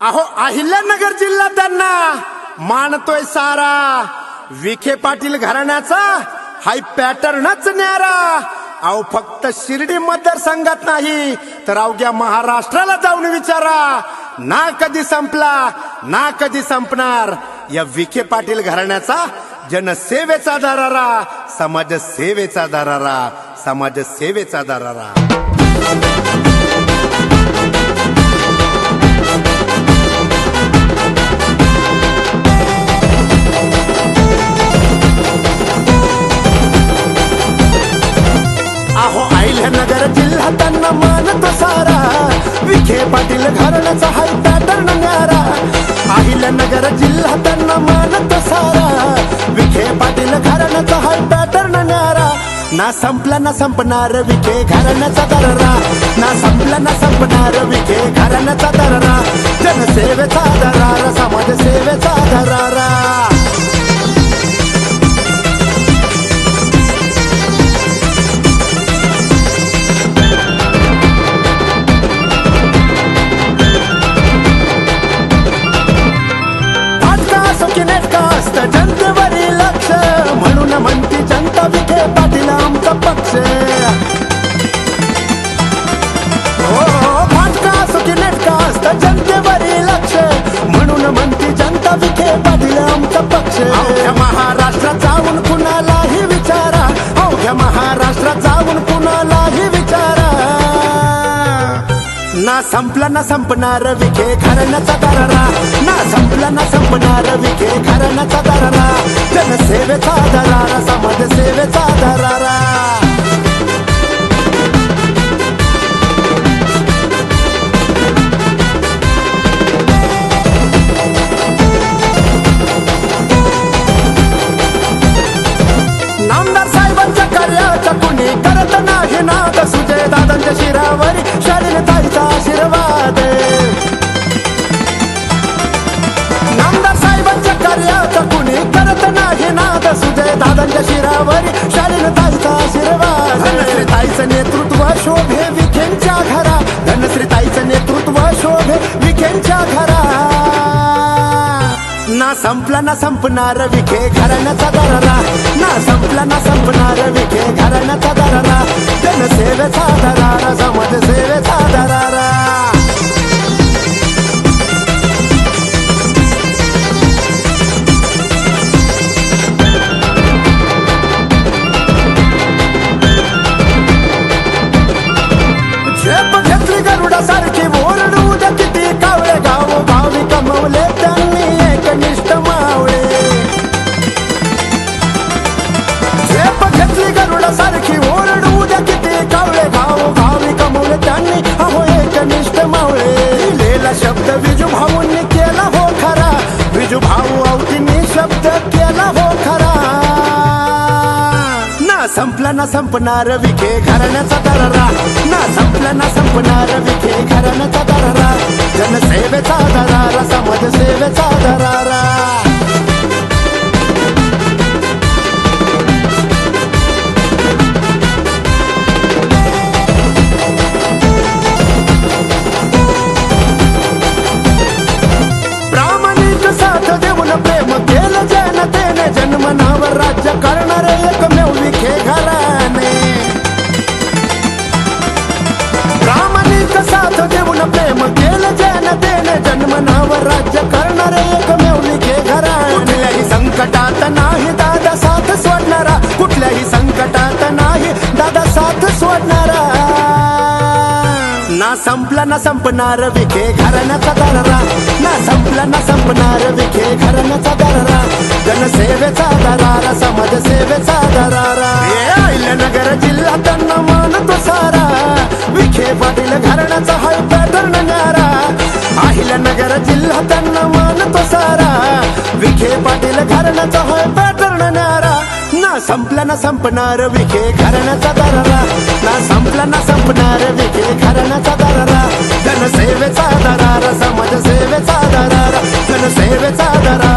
अहो अहिल्यानगर जिल्हा त्यांना मानतोय सारा. विखे पाटील घराण्याचा हाय पॅटर्नच न्यारा. अहो फक्त शिर्डी मतदारसंघात नाही तर अवघ्या महाराष्ट्राला जाऊन विचारा. ना कधी संपला ना कधी संपणार. या विखे पाटील घराण्याचा जनसेवेचा दरारा समाजसेवेचा दरारा समाजसेवेचा दरारा. त्यांना सारा विखे पाटील घराण्याचा हाय पॅटर्न न्यारा. नगर जिल्हा त्यांना मानत सारा. विखे पाटील घराण्याचा हाय पॅटर्न न्यारा. ना संपला ना संपणार विखे घराण्याचा दररा. ना संपला ना संपणार विखे घराण्याचा दररा. जनसेवेचा दरारा समाजसेवेचा दरारा. ना संपला ना संपणार विखे घराण्याचा दरारा. ना संपला ना संपणार विखे घराण्याचा दरारा. जनसेवेचा दरारा समाजसेवेचा दरारा. नामदार साहेबांच्या कार्याचा कुणी करत नाही ना सुजय. विखेंच्या घरा ना संपला ना संपणार विखे घराण्याचा दरारा ना संपला ना ना संपला ना संपणार विखे घराण्याचा दरारा. ना संपला ना संपणार विखे घराण्याचा दरारा. जनसेवेचा दरारा समाजसेवेचा जन्मनावर राज्य करणारे एकमेव विखे घराने प्रामाणिक साथ देऊन प्रेम केलं जनतेने जन्मनावर राज्य करणारे एकमेव विखे घराने कुठल्याही संकटात नाही दादा साथ सोडणारा कुठल्याही संकटात नाही दादा साथ सोडणारा. ना संपला ना संपणार विखे घराण्याचा दरारा. ना संपला ना संपणार विखे घराण्याचा दरारा जनसेवेचा दरारा दरारा नगर जिल्हा त्यांना मानतो सारा विखे पाटील घराण्याचा हाय पॅटर्न न्यारा नगर जिल्हा त्यांना मानतो सारा विखे पाटील घराण्याचा हाय पॅटर्न नारा ना संपला ना संपणार विखे घराण्याचा दरारा ना संपला ना संपणार विखे घराण्याचा दरारा जनसेवेचा दरारा समाजसेवेचा दरारा जनसेवेचा दरारा दरारा